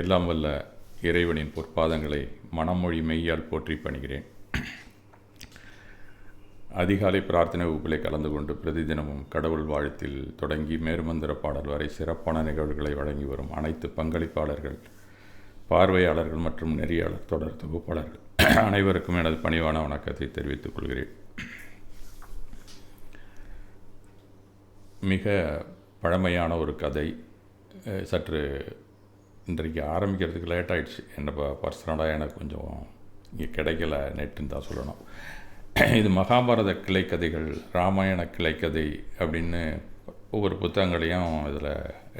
எல்லாம் வல்ல இறைவனின் பொற்பாதங்களை மனமொழி மெய்யால் போற்றி பணிகிறேன். அதிகாலை பிரார்த்தனை வகுப்பிலே கலந்து கொண்டு பிரதிதினமும் கடவுள் வாழ்த்தில் தொடங்கி மேருமந்திர பாடல் வரை சிறப்பான நிகழ்வுகளை வழங்கி வரும் அனைத்து பங்களிப்பாளர்கள் பார்வையாளர்கள் மற்றும் நெறியாளர் தொடர் தொகுப்பாளர்கள். அனைவருக்கும் எனது பணிவான வணக்கத்தை தெரிவித்துக் கொள்கிறேன். மிக பழமையான ஒரு கதை சற்று இன்றைக்கு ஆரம்பிக்கிறதுக்கு லேட் ஆகிடுச்சு என்ன பர்சனலாக எனக்கு கொஞ்சம் இங்கே கிடைக்கல நெட்டுன்னு தான் சொல்லணும். இது மகாபாரத கிளைக்கதைகள் ராமாயண கிளைக்கதை அப்படின்னு ஒவ்வொரு புத்தகங்களையும் இதில்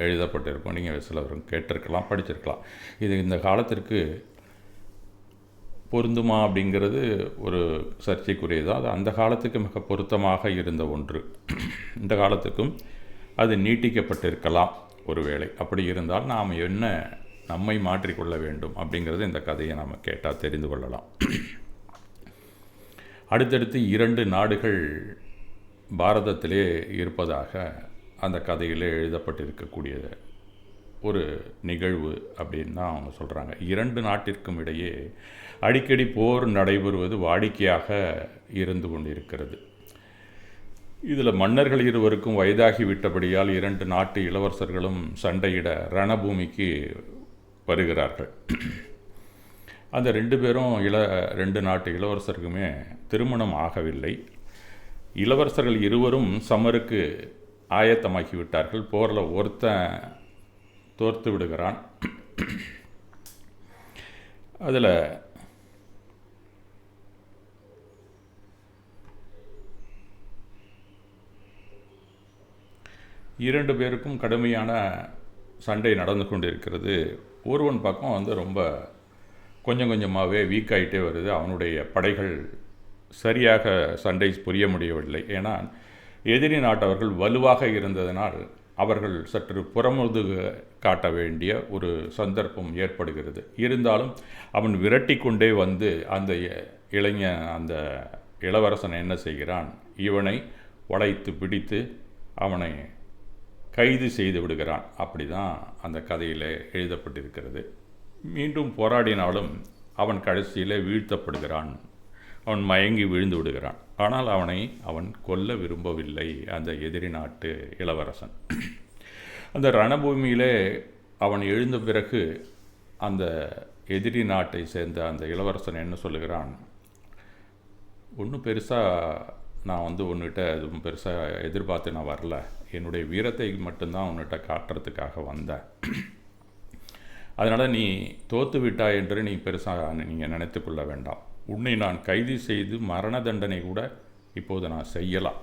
எழுதப்பட்டிருக்கும். நீங்கள் சிலவரும் கேட்டிருக்கலாம் படிச்சிருக்கலாம். இது இந்த காலத்திற்கு பொருந்துமா அப்படிங்கிறது ஒரு சர்ச்சைக்குரியது? அது அந்த காலத்துக்கு மிக பொருத்தமாக இருந்த ஒன்று. இந்த காலத்துக்கும் அது நீட்டிக்கப்பட்டிருக்கலாம். ஒருவேளை. அப்படி இருந்தால் நாம் என்ன நம்மை மாற்றிக்கொள்ள வேண்டும் அப்படிங்கிறது இந்த கதையை நாம் கேட்டால் தெரிந்து கொள்ளலாம். அடுத்தடுத்து இரண்டு நாடுகள் பாரதத்திலே இருப்பதாக அந்த கதையிலே எழுதப்பட்டிருக்கக்கூடிய ஒரு நிகழ்வு அப்படின்னு தான் அவங்க சொல்கிறாங்க இரண்டு நாட்டிற்கும் இடையே அடிக்கடி போர் நடைபெறுவது வாடிக்கையாக இருந்து கொண்டிருக்கிறது. இதில் மன்னர்கள் இருவருக்கும் வயதாகி விட்டபடியால் இரண்டு நாட்டு இளவரசர்களும் சண்டையிட ரணபூமிக்கு வருகிறார்கள். அந்த ரெண்டு பேரும் இள ரெண்டு நாட்டு இளவரசருக்குமே திருமணம் ஆகவில்லை. இளவரசர்கள் இருவரும் சமருக்கு ஆயத்தமாக்கி விட்டார்கள். போரில் ஒருத்தன் தோர்த்து விடுகிறான். அதில் இரண்டு பேருக்கும் கடுமையான சண்டை நடந்து கொண்டிருக்கிறது. ஒருவன் பக்கம் வந்து ரொம்ப கொஞ்சம் கொஞ்சமாகவே வீக் ஆகிட்டே வருது. அவனுடைய படைகள் சரியாக சண்டை புரிய முடியவில்லை. ஏன்னா எதிரி நாட்டவர்கள் வலுவாக இருந்ததனால் அவர்கள் சற்று புறமுது காட்ட வேண்டிய ஒரு சந்தர்ப்பம் ஏற்படுகிறது. இருந்தாலும் அவன் விரட்டி கொண்டே வந்து அந்த இளைஞன் அந்த இளவரசன் என்ன செய்கிறான்? இவனை வளைத்து பிடித்து அவனை கைது செய்து விடுகிறான். அப்படி தான் அந்த கதையில் எழுதப்பட்டிருக்கிறது. மீண்டும் போராடினாலும் அவன் கடைசியில் வீழ்த்தப்படுகிறான். அவன் மயங்கி விழுந்து விடுகிறான். ஆனால் அவனை அவன் கொல்ல விரும்பவில்லை அந்த எதிரி நாட்டு இளவரசன். அந்த ரணபூமியிலே அவன் எழுந்த பிறகு அந்த எதிரி நாட்டை சேர்ந்த அந்த இளவரசன் என்ன சொல்லுகிறான்? ஒன்றும் பெருசாக நான் வந்து ஒன்றுகிட்ட எதுவும் பெருசாக எதிர்பார்த்து நான் வரல. என்னுடைய வீரத்தை மட்டும்தான் உன்னிட்ட காட்டுறதுக்காக வந்தேன். அதனால் நீ தோத்து விட்டாய் என்று நீ பெருசாக நீங்கள் நினைத்து கொள்ள வேண்டாம். உன்னை நான் கைது செய்து மரண தண்டனை கூட இப்போது நான் செய்யலாம்.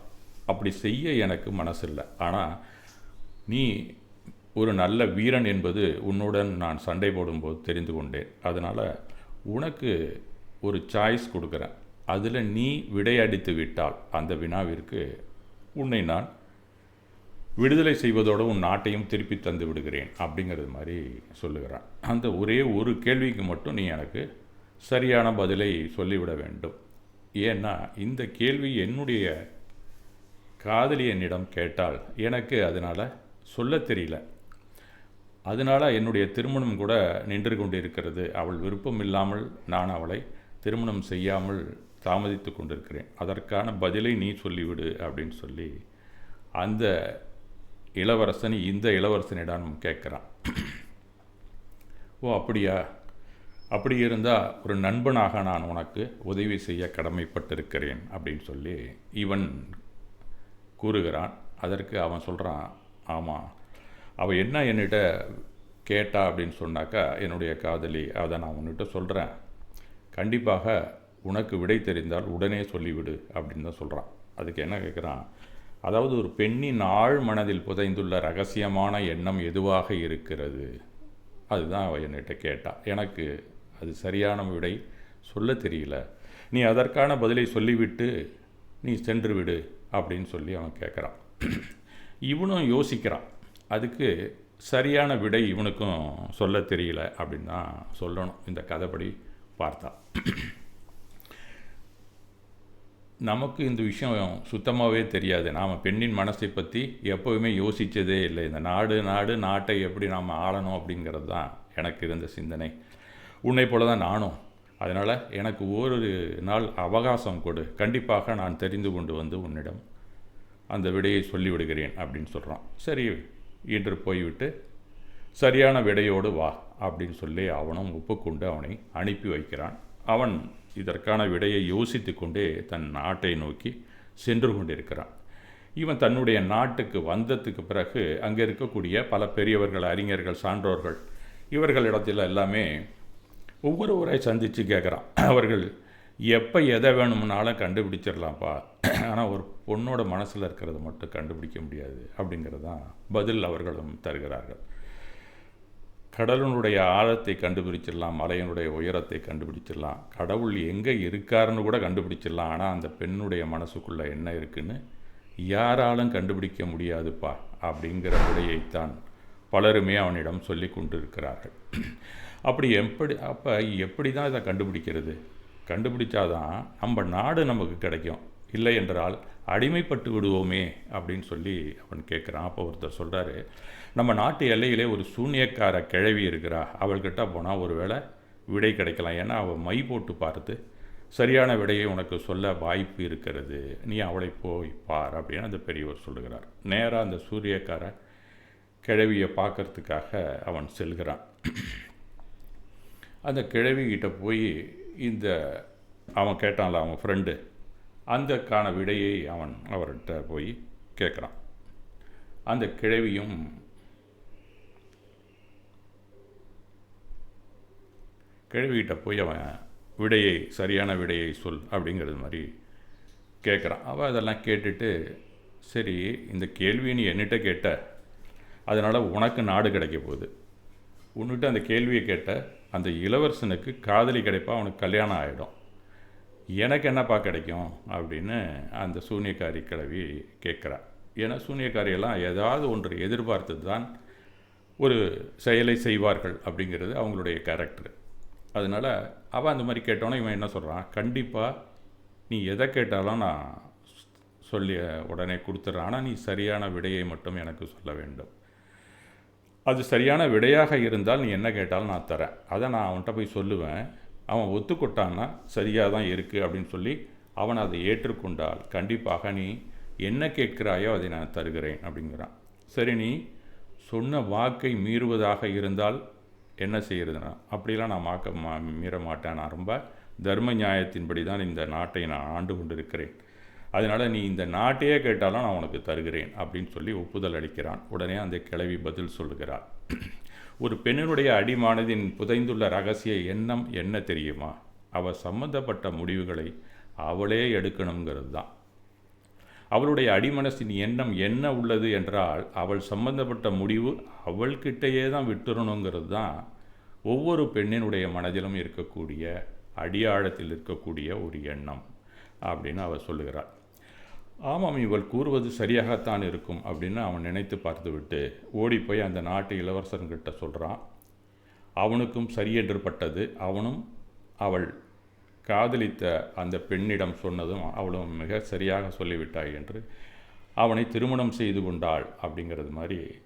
அப்படி செய்ய எனக்கு மனசில்லை. ஆனால் நீ ஒரு நல்ல வீரன் என்பது உன்னுடன் நான் சண்டை போடும்போது தெரிந்து கொண்டேன். அதனால் உனக்கு ஒரு சாய்ஸ் கொடுக்குறேன். அதில் நீ விடையடித்து விட்டால் அந்த வினாவிற்கு உன்னை நான் விடுதலை செய்வதோடு உன் நாட்டையும் திருப்பி தந்து விடுகிறேன் அப்படிங்கிறது மாதிரி சொல்லுகிறான். அந்த ஒரே ஒரு கேள்விக்கு மட்டும் நீ எனக்கு சரியான பதிலை சொல்லிவிட வேண்டும். ஏன்னா இந்த கேள்வி என்னுடைய காதலி என்னிடம் கேட்டால் எனக்கு அதனால் சொல்ல தெரியல. அதனால் என்னுடைய திருமணம் கூட நின்று கொண்டிருக்கிறது. அவள் விருப்பம் இல்லாமல் நான் அவளை திருமணம் செய்யாமல் தாமதித்து கொண்டிருக்கிறேன். அதற்கான பதிலை நீ சொல்லிவிடு அப்படின்னு சொல்லி அந்த இளவரசன் இந்த இளவரசனிடம் கேட்குறான். ஓ அப்படியா? அப்படி இருந்தால் ஒரு நண்பனாக நான் உனக்கு உதவி செய்ய கடமைப்பட்டிருக்கிறேன் அப்படின்னு சொல்லி இவன் கூறுகிறான். அதற்கு அவன் சொல்கிறான் ஆமாம் அவள் என்ன என்கிட்ட கேட்டா? அப்படின்னு சொன்னாக்கா என்னுடைய காதலி அதை நான் உன்கிட்ட சொல்கிறேன் கண்டிப்பாக உனக்கு விடை தெரிந்தால் உடனே சொல்லிவிடு அப்படின்னு தான் சொல்கிறான் அதுக்கு என்ன கேட்குறான்? அதாவது ஒரு பெண்ணின் ஆழ் மனதில் புதைந்துள்ள ரகசியமான எண்ணம் எதுவாக இருக்கிறது? அதுதான் அவள் என்கிட்ட கேட்டாள் எனக்கு அது சரியான விடை சொல்ல தெரியல. நீ அதற்கான பதிலை சொல்லிவிட்டு நீ சென்று விடு அப்படின்னு சொல்லி அவன் கேட்குறான் இவனும் யோசிக்கிறான். அதுக்கு சரியான விடை இவனுக்கும் சொல்ல தெரியல அப்படின்னு தான் சொல்லணும். இந்த கதைப்படி பார்த்தா. நமக்கு இந்த விஷயம் சுத்தமாகவே தெரியாது. நாம் பெண்ணின் மனசை பற்றி எப்போவுமே யோசித்ததே இல்லை. இந்த நாடு நாடு நாட்டை எப்படி நாம் ஆளணும் அப்படிங்கிறது தான் எனக்கு இருந்த சிந்தனை. உன்னை போல தான் நானும். அதனால் எனக்கு ஒரு நாள் அவகாசம் கொடு. கண்டிப்பாக நான் தெரிந்து கொண்டு வந்து உன்னிடம் அந்த விடையை சொல்லிவிடுகிறேன் அப்படின்னு சொல்கிறான் சரி இன்று போய்விட்டு சரியான விடையோடு வா அப்படின்னு சொல்லி அவனும் ஒப்புக்கொண்டு அவனை அனுப்பி வைக்கிறான். அவன் இதற்கான விடையை யோசித்து கொண்டே தன் நாட்டை நோக்கி சென்று கொண்டிருக்கிறான். இவன் தன்னுடைய நாட்டுக்கு வந்ததுக்கு பிறகு அங்கே இருக்கக்கூடிய பல பெரியவர்கள் அறிஞர்கள் சான்றோர்கள் இவர்களிடத்தில் எல்லாமே ஒவ்வொருவரை சந்தித்து கேட்குறான். அவர்கள் எப்போ எதை வேணும்னாலும் கண்டுபிடிச்சிடலாம்ப்பா. ஆனால் ஒரு பொண்ணோட மனசில் இருக்கிறத மட்டும் கண்டுபிடிக்க முடியாது அப்படிங்கிறது தான் பதில் அவர்களும் தருகிறார்கள். கடலினுடைய ஆழத்தை கண்டுபிடிச்சிடலாம் மலையினுடைய உயரத்தை கண்டுபிடிச்சிடலாம். கடவுள் எங்கே இருக்காருன்னு கூட கண்டுபிடிச்சிடலாம். ஆனால் அந்த பெண்ணுடைய மனசுக்குள்ளே என்ன இருக்குன்னு யாராலும் கண்டுபிடிக்க முடியாதுப்பா அப்படிங்கிற விடையைத்தான் பலருமே அவனிடம் சொல்லி கொண்டு இருக்கிறார்கள் அப்படி எப்படி அப்போ எப்படி தான் இதை கண்டுபிடிக்கிறது? கண்டுபிடிச்சாதான் நம்ம நாடு நமக்கு கிடைக்கும். இல்லை என்றால் அடிமைப்பட்டு விடுவோமே அப்படின்னு சொல்லி அவன் கேட்குறான். அப்போ ஒருத்தர் சொல்கிறாரு நம்ம நாட்டு எல்லையிலே ஒரு சூன்யக்கார கிழவி இருக்கிறா. அவள்கிட்ட போனால் ஒரு வேளை விடை கிடைக்கலாம். ஏன்னா அவள் மை போட்டு பார்த்து சரியான விடையை உனக்கு சொல்ல வாய்ப்பு இருக்கிறது. நீ அவளை போய் பார் அப்படின்னு அந்த பெரியவர் சொல்லுகிறார். நேராக அந்த சூரியக்கார கிழவியை பார்க்கறதுக்காக அவன் செல்கிறான். அந்த கிழவிகிட்ட போய் இந்த அவன் கேட்டான்ல அவன் ஃப்ரெண்டு அந்தக்கான விடையை அவன் அவர்கிட்ட போய் கேட்குறான். அந்த கிழவியும் கிழவிகிட்ட போய் அவன் விடையை சரியான விடையை சொல் அப்படிங்கிறது மாதிரி கேட்குறான். அவள் அதெல்லாம் கேட்டுட்டு சரி இந்த கேள்வியை நீ என்னிட்ட கேட்ட. அதனால் உனக்கு நாடு கிடைக்க போகுது. உன்னிட்ட அந்த கேள்வியை கேட்ட அந்த இளவரசனுக்கு காதலி கிடைப்பா அவனுக்கு கல்யாணம் ஆகிடும் எனக்கு என்னப்பா கிடைக்கும்? அப்படின்னு அந்த சூனியக்காரி கிழவி கேட்குறா. ஏன்னா சூனியக்காரியெல்லாம் ஏதாவது ஒன்று எதிர்பார்த்து தான் ஒரு செயலை செய்வார்கள் அப்படிங்கிறது அவங்களுடைய கேரக்டர் அதனால் அவன் அந்த மாதிரி கேட்டோன்னே இவன் என்ன சொல்கிறான் கண்டிப்பாக நீ எதை கேட்டாலும் நான் சொல்லி உடனே கொடுத்துட்றேன். ஆனால் நீ சரியான விடையை மட்டும் எனக்கு சொல்ல வேண்டும். அது சரியான விடையாக இருந்தால் நீ என்ன கேட்டாலும் நான் தரேன். அதை நான் அவன்கிட்ட போய் சொல்லுவேன். அவன் ஒத்துக்கொட்டான்னா சரியாக தான் இருக்குது அப்படின்னு சொல்லி அவன் அதை ஏற்றுக்கொண்டால் கண்டிப்பாக நீ என்ன கேட்கிறாயோ அதை நான் தருகிறேன் அப்படிங்கிறான். சரி நீ சொன்ன வாக்கை மீறுவதாக இருந்தால் என்ன செய்கிறதுனா அப்படிலாம் நான் மாக்க மா மீற மாட்டேன். நான் ரொம்ப தர்ம நியாயத்தின்படி தான் இந்த நாட்டை நான் ஆண்டு கொண்டிருக்கிறேன். அதனால் நீ இந்த நாட்டையே கேட்டாலும் நான் உனக்கு தருகிறேன் அப்படின்னு சொல்லி ஒப்புதல் அளிக்கிறான். உடனே அந்த கிளவி பதில் சொல்லுகிறார் ஒரு பெண்ணினுடைய அடிமானதின் புதைந்துள்ள ரகசிய எண்ணம் என்ன தெரியுமா? அவள் சம்மந்தப்பட்ட முடிவுகளை அவளே எடுக்கணுங்கிறது தான். அவளுடைய அடிமனசின் எண்ணம் என்ன உள்ளது என்றால் அவள் சம்பந்தப்பட்ட முடிவு அவள்கிட்டயே தான் விட்டுறணுங்கிறது தான் ஒவ்வொரு பெண்ணினுடைய மனதிலும் இருக்கக்கூடிய அடியாழத்தில் இருக்கக்கூடிய ஒரு எண்ணம் அப்படின்னு அவள் சொல்லுகிறாள் ஆமாம் இவள் கூறுவது சரியாகத்தான் இருக்கும் அப்படின்னு அவன் நினைத்து பார்த்துவிட்டு ஓடி போய் அந்த நாட்டு இளவரசன்கிட்ட சொல்கிறான் அவனுக்கும் சரியென்று பட்டது. அவனும் அவள் காதலித்த அந்த பெண்ணிடம் சொன்னதும் அவளும் மிக சரியாக சொல்லிவிட்டாய் என்று அவனை திருமணம் செய்து கொண்டாள் அப்படிங்கிறது மாதிரி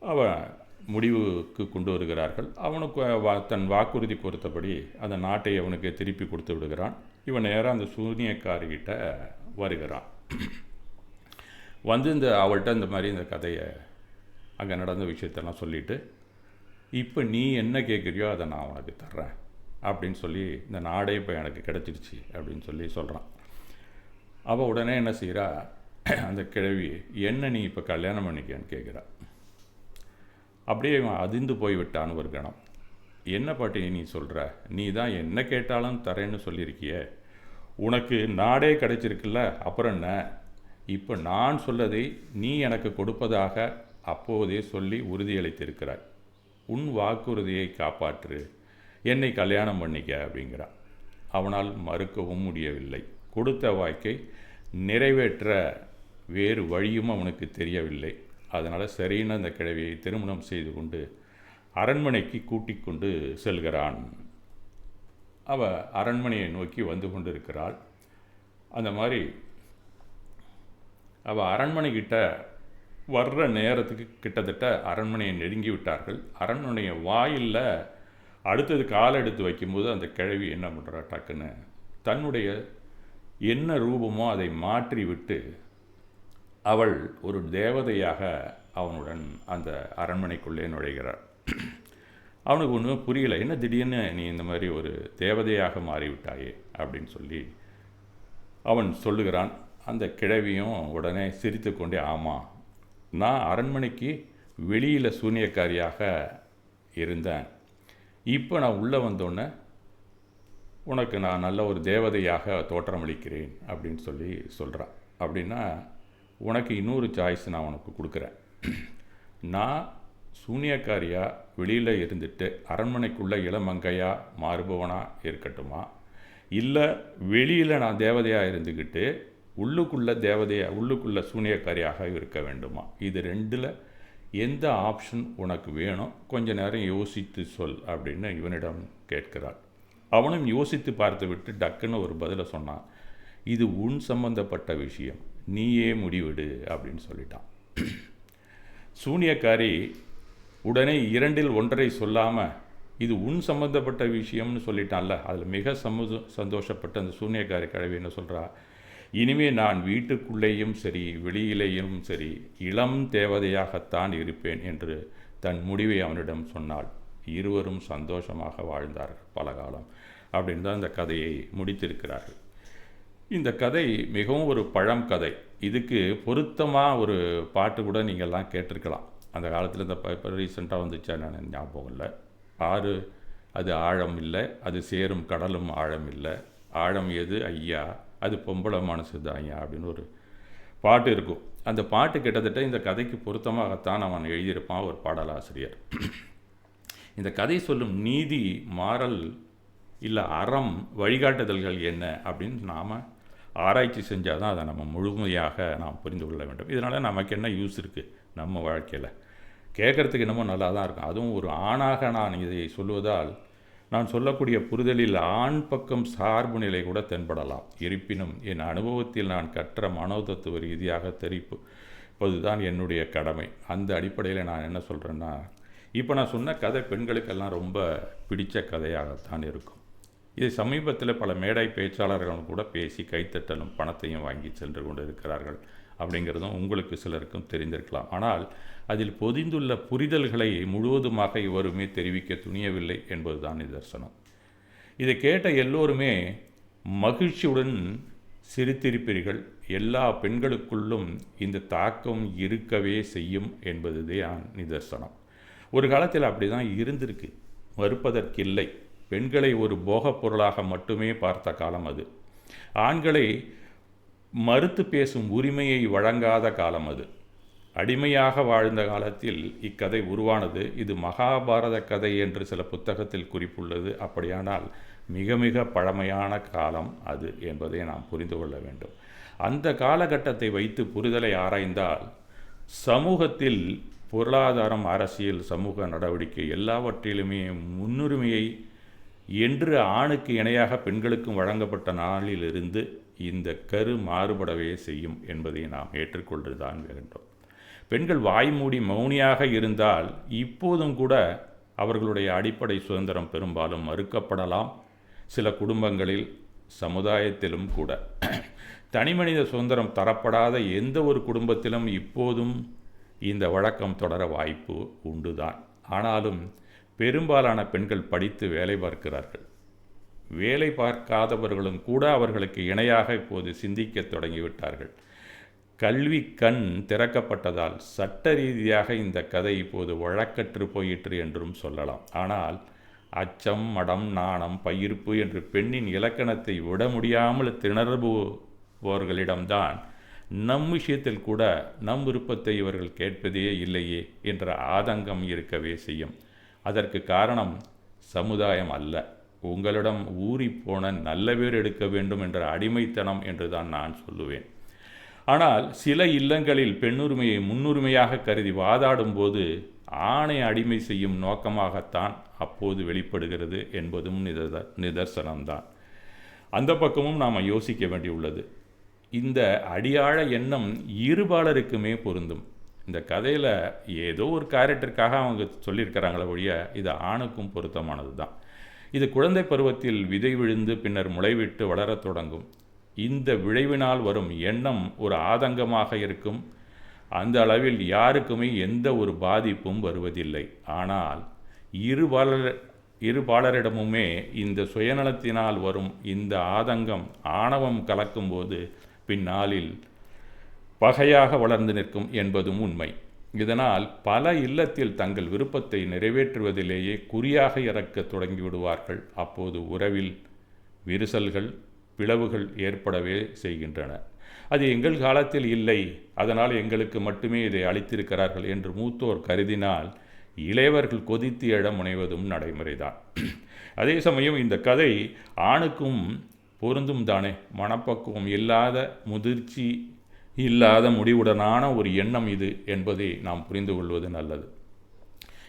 அவன் முடிவுக்கு கொண்டு வருகிறார்கள். அவனுக்கு வா- தன் வாக்குறுதி பொறுத்தபடி அந்த நாட்டை அவனுக்கு திருப்பி கொடுத்து விடுகிறான். இவன் நேராக அந்த சூனியக்காரிகிட்ட வருகிறான். வந்து இந்த அவள்கிட்ட இந்த மாதிரி இந்த கதையை அங்கே நடந்த விஷயத்தெல்லாம் சொல்லிவிட்டு இப்போ நீ என்ன கேட்குறியோ அதை நான் உனக்கு தர்றேன். அப்படின்னு சொல்லி இந்த நாடே இப்போ எனக்கு கிடச்சிருச்சு அப்படின்னு சொல்லி சொல்கிறான் அவள் உடனே என்ன செய்கிறா அந்த கிழவி என்ன நீ இப்போ கல்யாணம் பண்ணிக்கன்னு கேட்குறா அப்படியே இவன் அதிர்ந்து போய் விட்டான் ஒரு கணம். என்ன பாட்டி நீ சொல்கிற நீ தான் என்ன கேட்டாலும் தரேன்னு சொல்லியிருக்கிய? உனக்கு நாடே கிடைச்சிருக்குல்ல அப்புறம் என்ன? இப்போ நான் சொல்லதை நீ எனக்கு கொடுப்பதாக அப்போதே சொல்லி உறுதியளித்திருக்கிறாய். உன் வாக்குறுதியை காப்பாற்று. என்னை கல்யாணம் பண்ணிக்க அப்படிங்கிறான். அவனால் மறுக்கவும் முடியவில்லை. கொடுத்த வாய்க்கை நிறைவேற்ற வேறு வழியும் அவனுக்கு தெரியவில்லை. அதனால் சரின்னு அந்த கிழவியை திருமணம் செய்து கொண்டு அரண்மனைக்கு கூட்டிக் கொண்டு செல்கிறான். அவ அரண்மனையை நோக்கி வந்து கொண்டிருக்கிறாள். அந்த மாதிரி அவள் அரண்மனைக்கிட்ட வர்ற நேரத்துக்கு கிட்டத்தட்ட அரண்மனையை நெருங்கி விட்டார்கள். அரண்மனையை வாயிலில் அடுத்தது காலை எடுத்து வைக்கும்போது அந்த கிழவி என்ன பண்ணுறா டக்குன்னு தன்னுடைய என்ன ரூபமோ அதை மாற்றி விட்டு அவள் ஒரு தேவதையாக அவனுடன் அந்த அரண்மனைக்குள்ளே நுழைகிறார் அவனுக்கு ஒன்றுமே புரியல. என்ன திடீர்னு நீ இந்த மாதிரி ஒரு தேவதையாக மாறிவிட்டாயே? அப்படின்னு சொல்லி அவன் சொல்லுகிறான். அந்த கிழவியும் உடனே சிரித்து கொண்டே ஆமாம் நான் அரண்மனைக்கு வெளியில் சூனியக்காரியாக இருந்தேன். இப்போ நான் உள்ளே வந்தோடனே உனக்கு நான் நல்ல ஒரு தேவதையாக தோற்றமளிக்கிறேன் அப்படின்னு சொல்லி சொல்கிறான் அப்படின்னா உனக்கு இன்னொரு சாய்ஸ் நான் உனக்கு கொடுக்குறேன். நான் சூனியக்காரியாக வெளியில் இருந்துட்டு அரண்மனைக்குள்ளே இளமங்கையாக மாறுபவனாக இருக்கட்டுமா? இல்லை வெளியில் நான் தேவதையாக இருந்துக்கிட்டு உள்ளுக்குள்ளே தேவதையாக உள்ளுக்குள்ளே சூனியக்காரியாக இருக்க வேண்டுமா? இது ரெண்டில் எந்த ஆப்ஷன் உனக்கு வேணும்? கொஞ்ச நேரம் யோசித்து சொல் அப்படின்னு இவனிடம் கேட்கிறாள். அவனும் யோசித்து பார்த்து விட்டு டக்குன்னு ஒரு பதிலை சொன்னான். இது உன் சம்பந்தப்பட்ட விஷயம். நீயே முடிவிடு அப்படின்னு சொல்லிட்டான். சூனியக்காரி உடனே இரண்டில் ஒன்றை சொல்லாமல் இது உன் சம்பந்தப்பட்ட விஷயம்னு சொல்லிட்டான்ல அதில் மிக சமு சந்தோஷப்பட்ட அந்த சூனியக்காரி கழவி என்ன சொல்கிறா இனிமே நான் வீட்டுக்குள்ளேயும் சரி வெளியிலேயும் சரி இளம் தேவதையாகத்தான் இருப்பேன் என்று தன் முடிவை அவனிடம் சொன்னாள். இருவரும் சந்தோஷமாக வாழ்ந்தார்கள் பல காலம் அப்படின்னு தான் இந்த கதையை முடித்திருக்கிறார்கள். இந்த கதை மிகவும் ஒரு பழம் கதை. இதுக்கு பொருத்தமாக ஒரு பாட்டு கூட நீங்கள்லாம் கேட்டிருக்கலாம். அந்த காலத்தில் இந்த இப்போ ரீசெண்டாக வந்துச்சா நான் ஞாபகம் இல்லை. ஆறு அது ஆழம் இல்லை அது சேரும் கடலும் ஆழம் இல்லை. ஆழம் எது? ஐயா அது பொம்பளை மனசு தான் அப்படின்னு ஒரு பாட்டு இருக்கும். அந்த பாட்டு கிட்டத்தட்ட இந்த கதைக்கு பொருத்தமாகத்தான் அவன் எழுதியிருப்பான் ஒரு பாடலாசிரியர். இந்த கதை சொல்லும் நீதி மாறல் இல்லை அறம் வழிகாட்டுதல்கள் என்ன அப்படின்னு நாம் ஆராய்ச்சி செஞ்சால் தான் அதை நம்ம முழுமையாக நாம் புரிந்து கொள்ள வேண்டும். இதனால் நமக்கு என்ன யூஸ் இருக்குது நம்ம வாழ்க்கையில். கேட்குறதுக்கு என்னமோ நல்லா தான் இருக்கும். அதுவும் ஒரு ஆணாக நான் இதை சொல்வதால் நான் சொல்லக்கூடிய புரிதலில் ஆண் பக்கம் சார்பு நிலை கூட தென்படலாம். இருப்பினும் என் அனுபவத்தில் நான் கற்ற மனோதத்துவ ரீதியாக தெரிவிப்பதுதான் என்னுடைய கடமை. அந்த அடிப்படையில் நான் என்ன சொல்கிறேன்னா இப்போ நான் சொன்ன கதை பெண்களுக்கெல்லாம் ரொம்ப பிடித்த கதையாகத்தான் இருக்கும். இது சமீபத்தில் பல மேடை பேச்சாளர்களும் கூட பேசி கைத்தட்டலும் பணத்தையும் வாங்கி சென்று கொண்டு இருக்கிறார்கள் அப்படிங்கிறதும் உங்களுக்கு சிலருக்கும் தெரிந்திருக்கலாம். ஆனால் அதில் பொதிந்துள்ள புரிதல்களை முழுவதுமாக இவருமே தெரிவிக்க துணியவில்லை என்பதுதான் நிதர்சனம். இதை கேட்ட எல்லோருமே மகிழ்ச்சியுடன் சிரித்திருப்பீர்கள். எல்லா பெண்களுக்குள்ளும் இந்த தாக்கம் இருக்கவே செய்யும் என்பதுதே நிதர்சனம். ஒரு காலத்தில் அப்படி தான் இருந்திருக்கு. மறுப்பதற்கில்லை. பெண்களை ஒரு போகப் பொருளாக மட்டுமே பார்த்த காலம் அது. ஆண்களை மறுத்து பேசும் உரிமையை வழங்காத காலம் அது. அடிமையாக வாழ்ந்த காலத்தில் இக்கதை உருவானது இது மகாபாரத கதை என்று சில புத்தகத்தில் குறிப்புள்ளது. அப்படியானால் மிக மிக பழமையான காலம் அது என்பதை நாம் புரிந்து கொள்ள வேண்டும். அந்த காலகட்டத்தை வைத்து புரிதலை ஆராய்ந்தால் சமூகத்தில் பொருளாதாரம் அரசியல் சமூக நடவடிக்கை எல்லாவற்றிலுமே முன்னுரிமையை என்று ஆணுக்கு இணையாக பெண்களுக்கும் வழங்கப்பட்ட நாளிலிருந்து இந்த கரு மாறுபடவே செய்யும் என்பதை நாம் ஏற்றுக்கொண்டுதான் வேண்டும் பெண்கள் வாய்மூடி மௌனியாக இருந்தால் இப்போதும் கூட அவர்களுடைய அடிப்படை சுதந்திரம் பெரும்பாலும் மறுக்கப்படலாம். சில குடும்பங்களில் சமுதாயத்திலும் கூட. தனிமனித சுதந்திரம் தரப்படாத எந்த ஒரு குடும்பத்திலும் இப்போதும் இந்த வழக்கம் தொடர வாய்ப்பு உண்டுதான். ஆனாலும் பெரும்பாலான பெண்கள் படித்து வேலை பார்க்கிறார்கள். வேலை பார்க்காதவர்களும் கூட அவர்களுக்கு இணையாக இப்போது சிந்திக்க தொடங்கிவிட்டார்கள். கல்வி கண் திறக்கப்பட்டதால் சட்ட ரீதியாக இந்த கதை இப்போது வழக்கற்று போயிற்று என்றும் சொல்லலாம். ஆனால் அச்சம் மடம் நாணம் பயிர்ப்பு என்று பெண்ணின் இலக்கணத்தை விட முடியாமல் திணறுபவர்களிடம்தான் நம் விஷயத்தில் கூட நம் விருப்பத்தை இவர்கள் கேட்பதே இல்லையே என்ற ஆதங்கம் இருக்கவே செய்யும். அதற்கு காரணம் சமுதாயம் அல்ல. உங்களிடம் ஊறி போன நல்ல பேர் எடுக்க வேண்டும் என்ற அடிமைத்தனம் என்று தான் நான் சொல்லுவேன். ஆனால் சில இல்லங்களில் பெண்ணுரிமையை முன்னுரிமையாக கருதி வாதாடும் போது ஆணை அடிமை செய்யும் நோக்கமாகத்தான் அப்போது வெளிப்படுகிறது என்பதும் நிதர் நிதர்சனம்தான். அந்த பக்கமும் நாம் யோசிக்க வேண்டியுள்ளது. இந்த அடியாழ எண்ணம் இருபாலருக்குமே பொருந்தும். இந்த கதையில் ஏதோ ஒரு கேரக்டருக்காக அவங்க சொல்லியிருக்கிறாங்களே ஒழிய இது ஆணுக்கும் பொருத்தமானது தான் இது குழந்தை பருவத்தில் விதை விழுந்து பின்னர் முளைவிட்டு வளரத் தொடங்கும். இந்த விளைவினால் வரும் எண்ணம் ஒரு ஆதங்கமாக இருக்கும். அந்த அளவில் யாருக்குமே எந்த ஒரு பாதிப்பும் வருவதில்லை. ஆனால் இருபாலர் இருபாலரிடமுமே இந்த சுயநலத்தினால் வரும் இந்த ஆதங்கம் ஆணவம் கலக்கும்போது பின்னாளில் பகையாக வளர்ந்து நிற்கும் என்பதும் உண்மை. இதனால் பல இல்லத்தில் தங்கள் விருப்பத்தை நிறைவேற்றுவதிலேயே குறியாக இறக்க தொடங்கிவிடுவார்கள். அப்போது உறவில் விரிசல்கள் பிளவுகள் ஏற்படவே செய்கின்றன. அது எங்கள் காலத்தில் இல்லை. அதனால் எங்களுக்கு மட்டுமே இதை அளித்திருக்கிறார்கள் என்று மூத்தோர் கருதினால் இளையவர்கள் கொதித்து எழ முனைவதும் நடைமுறைதான். அதே சமயம் இந்த கதை ஆணுக்கும் பொருந்தும் தானே. மனப்பக்குவம் இல்லாத முதிர்ச்சி இல்லாத முடிவுடனான ஒரு எண்ணம் இது என்பதை நாம் புரிந்து கொள்வது நல்லது.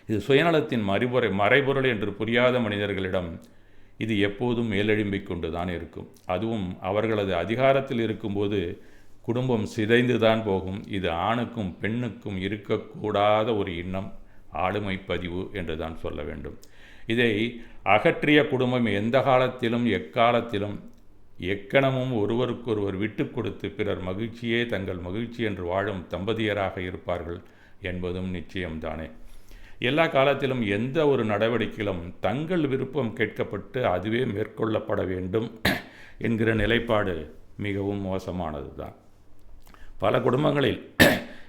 இது சுயநலத்தின் மறுபுறை மறைபொருள் என்று புரியாத மனிதர்களிடம் இது எப்போதும் மேலெழும்பிக் கொண்டு தான் இருக்கும். அதுவும் அவர்களது அதிகாரத்தில் இருக்கும்போது குடும்பம் சிதைந்து தான் போகும். இது ஆணுக்கும் பெண்ணுக்கும் இருக்கக்கூடாத ஒரு எண்ணம் ஆளுமை பதிவு என்று தான் சொல்ல வேண்டும். இதை அகற்றிய குடும்பம் எந்த காலத்திலும் எக்காலத்திலும் எக்கணமும் ஒருவருக்கொருவர் விட்டு கொடுத்து பிறர் மகிழ்ச்சியே தங்கள் மகிழ்ச்சி என்று வாழும் தம்பதியராக இருப்பார்கள் என்பதும் நிச்சயம்தானே. எல்லா காலத்திலும் எந்த ஒரு நடவடிக்கையிலும் தங்கள் விருப்பம் கேட்கப்பட்டு அதுவே மேற்கொள்ளப்பட வேண்டும் என்கிற நிலைப்பாடு மிகவும் மோசமானது தான் பல குடும்பங்களில்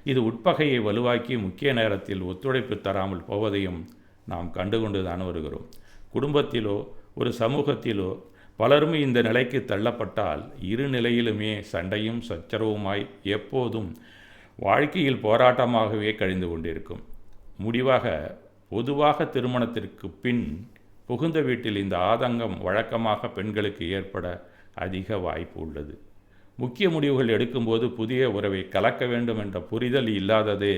இது உட்பகையை வலுவாக்கி முக்கிய நேரத்தில் ஒத்துழைப்பு தராமல் போவதையும் நாம் கண்டுகொண்டுதான் வருகிறோம். குடும்பத்திலோ ஒரு சமூகத்திலோ பலரும் இந்த நிலைக்கு தள்ளப்பட்டால் இரு நிலையிலுமே சண்டையும் சச்சரவுமாய் எப்போதும் வாழ்க்கையில் போராட்டமாகவே கழிந்து கொண்டிருக்கும். முடிவாக பொதுவாக திருமணத்திற்கு பின் புகுந்த வீட்டில் இந்த ஆதங்கம் வழக்கமாக பெண்களுக்கு ஏற்பட அதிக வாய்ப்பு உள்ளது. முக்கிய முடிவுகள் எடுக்கும்போது புதிய உறவை கலக்க வேண்டும் என்ற புரிதல் இல்லாததே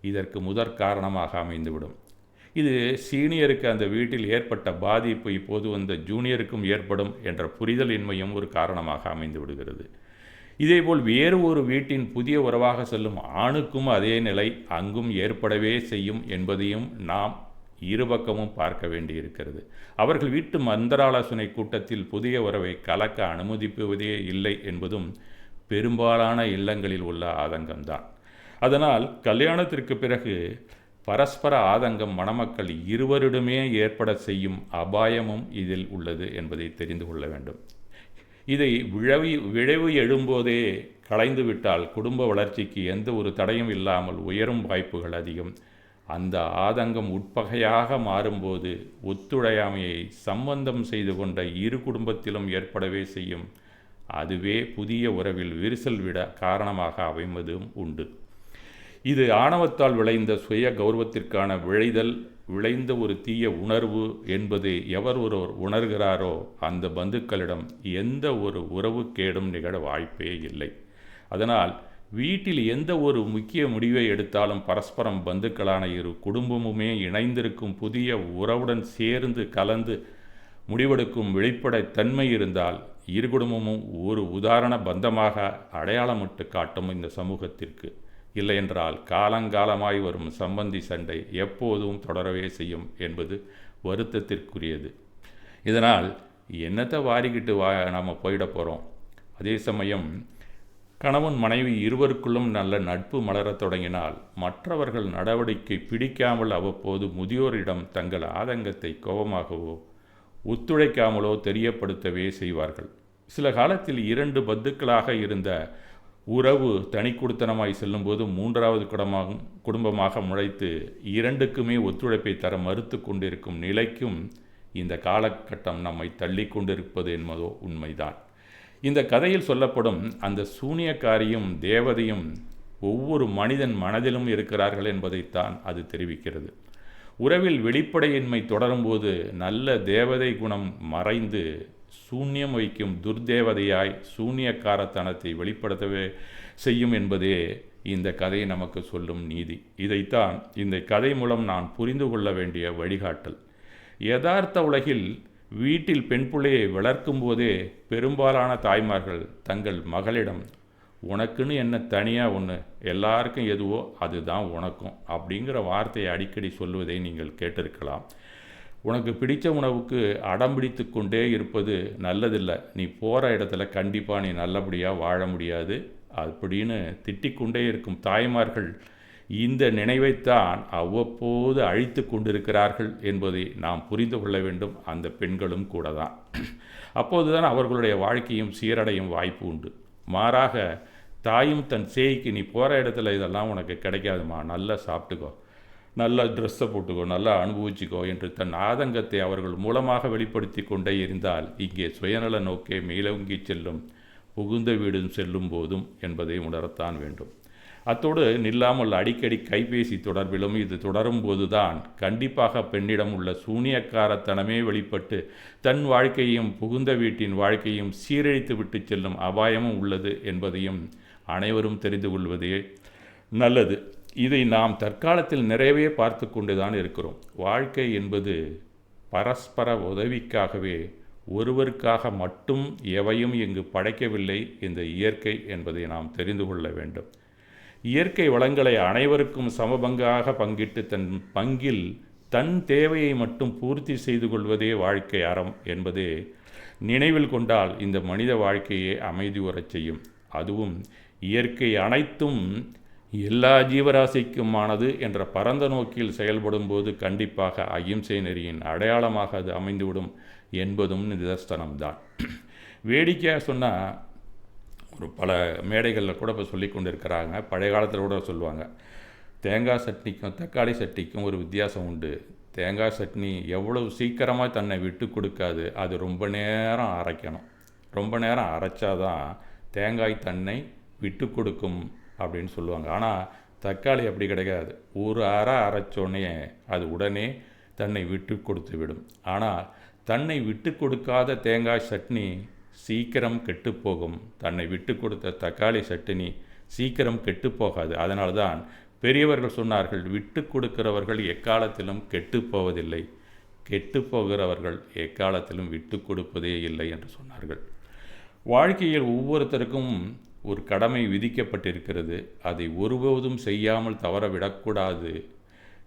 இதற்கு முதற் காரணமாக அமைந்துவிடும். இது சீனியருக்கு அந்த வீட்டில் ஏற்பட்ட பாதிப்பு இப்போது வந்த ஜூனியருக்கும் ஏற்படும் என்ற புரிதலின்மையும் ஒரு காரணமாக அமைந்து விடுகிறது. இதேபோல் வேறு ஒரு வீட்டின் புதிய உறவாக செல்லும் ஆணுக்கும் அதே நிலை அங்கும் ஏற்படவே செய்யும் என்பதையும் நாம் இருபக்கமும் பார்க்க வேண்டியிருக்கிறது. அவர்கள் வீட்டு மந்திராலோசனை கூட்டத்தில் புதிய உறவை கலக்க அனுமதிப்புவதே இல்லை என்பதும் பெரும்பாலான இல்லங்களில் உள்ள ஆதங்கம்தான். அதனால் கல்யாணத்திற்கு பிறகு பரஸ்பர ஆதங்கம் மணமக்கள் இருவரிடமே ஏற்பட செய்யும் அபாயமும் இதில் உள்ளது என்பதை தெரிந்து கொள்ள வேண்டும். இதை விழவி விழைவு எழும்போதே களைந்துவிட்டால் குடும்ப வளர்ச்சிக்கு எந்த ஒரு தடையும் இல்லாமல் உயரும் வாய்ப்புகள் அதிகம். அந்த ஆதங்கம் உட்பகையாக மாறும்போது ஒத்துழையாமையை சம்பந்தம் செய்து கொண்ட இரு குடும்பத்திலும் ஏற்படவே செய்யும். அதுவே புதிய உறவில் விரிசல் விட காரணமாக அமைவதும் உண்டு. இது ஆணவத்தால் விளைந்த சுய கௌரவத்திற்கான விளைதல் விளைந்த ஒரு தீய உணர்வு என்பது எவர் ஒருவர் உணர்கிறாரோ அந்த பந்துக்களிடம் எந்த ஒரு உறவு கேடும் நிகழ வாய்ப்பே இல்லை. அதனால் வீட்டில் எந்த ஒரு முக்கிய முடிவை எடுத்தாலும் பரஸ்பரம் பந்துக்களான இரு குடும்பமுமே இணைந்திருக்கும் புதிய உறவுடன் சேர்ந்து கலந்து முடிவெடுக்கும் வெளிப்படை தன்மை இருந்தால் இரு குடும்பமும் ஒரு உதாரண பந்தமாக அடையாளமிட்டு காட்டும் இந்த சமூகத்திற்கு. இல்லையென்றால் காலங்காலமாய் வரும் சம்பந்தி சண்டை எப்போதும் தொடரவே செய்யும் என்பது வருத்தத்திற்குரியது. இதனால் என்னத்தை வாரிக்கிட்டு வா நாம் போயிட போகிறோம் அதே சமயம் கணவன் மனைவி இருவருக்குள்ளும் நல்ல நட்பு மலரத் தொடங்கினால் மற்றவர்கள் நடவடிக்கை பிடிக்காமல் அவ்வப்போது முதியோரிடம் தங்கள் ஆதங்கத்தை கோபமாகவோ ஒத்துழைக்காமலோ தெரியப்படுத்தவே செய்வார்கள். சில காலத்தில் இரண்டு பத்துக்களாக இருந்த உறவு தனிக்குடித்தனமாய் செல்லும்போது மூன்றாவது குடமாகும் குடும்பமாக முளைத்து இரண்டுக்குமே ஒத்துழைப்பை தர மறுத்து கொண்டிருக்கும் நிலைக்கும் இந்த காலகட்டம் நம்மை தள்ளி கொண்டிருப்பது என்பதோ உண்மைதான். இந்த கதையில் சொல்லப்படும் அந்த சூனியக்காரியும் தேவதையும் ஒவ்வொரு மனிதன் மனதிலும் இருக்கிறார்கள் என்பதைத்தான் அது தெரிவிக்கிறது. உறவில் வெளிப்படையின்மை தொடரும்போது நல்ல தேவதை குணம் மறைந்து சூன்யம் வைக்கும் துர்தேவதையாய் சூன்யக்காரத்தனத்தை வெளிப்படுத்தவே செய்யும் என்பதே இந்த கதை நமக்கு சொல்லும் நீதி. இதைத்தான் இந்த கதை மூலம் நான் புரிந்து கொள்ள வேண்டிய வழிகாட்டல். யதார்த்த உலகில் வீட்டில் பெண் பிள்ளையை வளர்க்கும் போதே பெரும்பாலான தாய்மார்கள் தங்கள் மகளிடம் உனக்குன்னு என்ன தனியாக ஒன்று எல்லாருக்கும் எதுவோ அதுதான் உனக்கும் அப்படிங்கிற வார்த்தையை அடிக்கடி சொல்வதை நீங்கள் கேட்டிருக்கலாம். உனக்கு பிடித்த உணவுக்கு அடம் பிடித்து கொண்டே இருப்பது நல்லதில்லை. நீ போகிற இடத்துல கண்டிப்பாக நீ நல்லபடியாக வாழ முடியாது. அப்படின்னு திட்டிக்கொண்டே இருக்கும் தாய்மார்கள் இந்த நினைவைத்தான் அவ்வப்போது அழித்து கொண்டிருக்கிறார்கள் என்பதை நாம் புரிந்து கொள்ள வேண்டும். அந்த பெண்களும் கூட தான் அப்போதுதான் அவர்களுடைய வாழ்க்கையும் சீரடையும் வாய்ப்பு உண்டு. மாறாக தாயும் தன் சேய்க்கு நீ போகிற இடத்துல இதெல்லாம் உனக்கு கிடைக்காதுமா? நல்லா சாப்பிட்டுக்கோ. நல்ல ட்ரெஸ்ஸை போட்டுக்கோ நல்லா அனுபவிச்சுக்கோ என்று தன் ஆதங்கத்தை அவர்கள் மூலமாக வெளிப்படுத்தி கொண்டே இருந்தால் இங்கே சுயநல நோக்கே மேலோங்கி செல்லும் புகுந்த வீடும் செல்லும் போதும் என்பதை உணரத்தான் வேண்டும். அத்தோடு நில்லாமல் அடிக்கடி கைபேசி தொடர்பிலும் இது தொடரும் போதுதான். கண்டிப்பாக பெண்ணிடம் உள்ள சூனியக்காரத்தனமே வெளிப்பட்டு தன் வாழ்க்கையும் புகுந்த வீட்டின் வாழ்க்கையும் சீரழித்து விட்டு செல்லும் அபாயமும் உள்ளது என்பதையும் அனைவரும் தெரிந்து கொள்வதே நல்லது. இதை நாம் தற்காலத்தில் நிறையவே பார்த்து கொண்டுதான் இருக்கிறோம். வாழ்க்கை என்பது பரஸ்பர உதவிக்காகவே ஒருவருக்காக மட்டும் எவையும் இங்கு படைக்கவில்லை இந்த இயற்கை என்பதை நாம் தெரிந்து கொள்ள வேண்டும். இயற்கை வளங்களை அனைவருக்கும் சமபங்காக பங்கிட்டு தன் பங்கில் தன் தேவையை மட்டும் பூர்த்தி செய்து கொள்வதே வாழ்க்கை அறம் என்பதே நினைவில் கொண்டால் இந்த மனித வாழ்க்கையை அமைதி உறச் செய்யும். அதுவும் இயற்கை அனைத்தும் எல்லா ஜீவராசிக்குமானது என்ற பரந்த நோக்கில் செயல்படும்போது கண்டிப்பாக அகிம்சை நெறியின் அடையாளமாக அது அமைந்துவிடும் என்பதும் நிதர்சனம்தான். வேடிக்கையாக சொன்னால் ஒரு பல மேடைகளில் கூட இப்போ சொல்லி கொண்டு இருக்கிறாங்க பழைய காலத்தில் கூட சொல்லுவாங்க தேங்காய் சட்னிக்கும் தக்காளி சட்னிக்கும் ஒரு வித்தியாசம் உண்டு. தேங்காய் சட்னி எவ்வளவு சீக்கிரமாக தன்னை விட்டு கொடுக்காது. அது ரொம்ப நேரம் அரைக்கணும். ரொம்ப நேரம் அரைச்சாதான் தேங்காய் தன்னை விட்டு கொடுக்கும் அப்படின்னு சொல்லுவாங்க. ஆனால் தக்காளி அப்படி கிடைக்காது. ஒரு அரை அரைச்சோடனே அது உடனே தன்னை விட்டு கொடுத்து விடும். ஆனால் தன்னை விட்டு கொடுக்காத தேங்காய் சட்னி சீக்கிரம் கெட்டுப்போகும் தன்னை விட்டு கொடுத்த தக்காளி சட்னி சீக்கிரம் கெட்டுப்போகாது அதனால தான் பெரியவர்கள் சொன்னார்கள் விட்டு கொடுக்கிறவர்கள் எக்காலத்திலும் கெட்டுப்போவதில்லை கெட்டுப்போகிறவர்கள் எக்காலத்திலும் விட்டு கொடுப்பதே இல்லை என்று சொன்னார்கள். வாழ்க்கையில் ஒவ்வொருத்தருக்கும் ஒரு கடமை விதிக்கப்பட்டிருக்கிறது. அதை ஒருபோதும் செய்யாமல் தவற விடக்கூடாது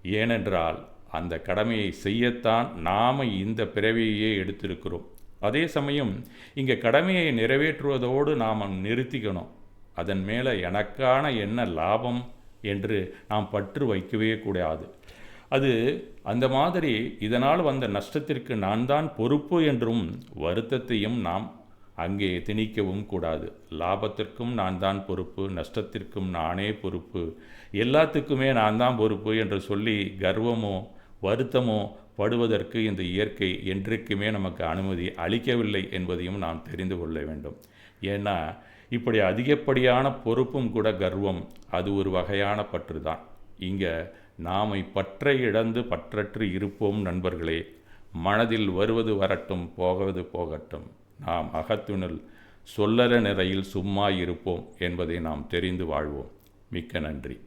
ஏனென்றால் அந்த கடமையை செய்யத்தான் நாம் இந்த பிறவியையே எடுத்திருக்கிறோம். அதே சமயம் இங்கே கடமையை நிறைவேற்றுவதோடு நாம் நிறுத்திக்கணும். அதன் மேலே எனக்கான என்ன லாபம் என்று நாம் பற்று வைக்கவே கூடாது. அது அந்த மாதிரி இதனால் வந்த நஷ்டத்திற்கு நான் தான் பொறுப்பு என்றும் வருத்தத்தையும் நாம் அங்கே திணிக்கவும் கூடாது. லாபத்திற்கும் நான் தான் பொறுப்பு நஷ்டத்திற்கும் நானே பொறுப்பு. எல்லாத்துக்குமே நான் தான் பொறுப்பு என்று சொல்லி கர்வமோ வருத்தமோ படுவதற்கு இந்த இயற்கை என்றைக்குமே நமக்கு அனுமதி அளிக்கவில்லை என்பதையும் நாம் தெரிந்து கொள்ள வேண்டும். ஏன்னா இப்படி அதிகப்படியான பொறுப்பும் கூட கர்வம் அது ஒரு வகையான பற்று தான் இங்கே நாமை பற்றை இழந்து பற்றற்று இருப்போம் நண்பர்களே. மனதில் வருவது வரட்டும் போவது போகட்டும். நாம் அகத்துணல் சொல்லற நிறையில் சும்மா இருப்போம் என்பதை நாம் தெரிந்து வாழ்வோம். மிக்க நன்றி.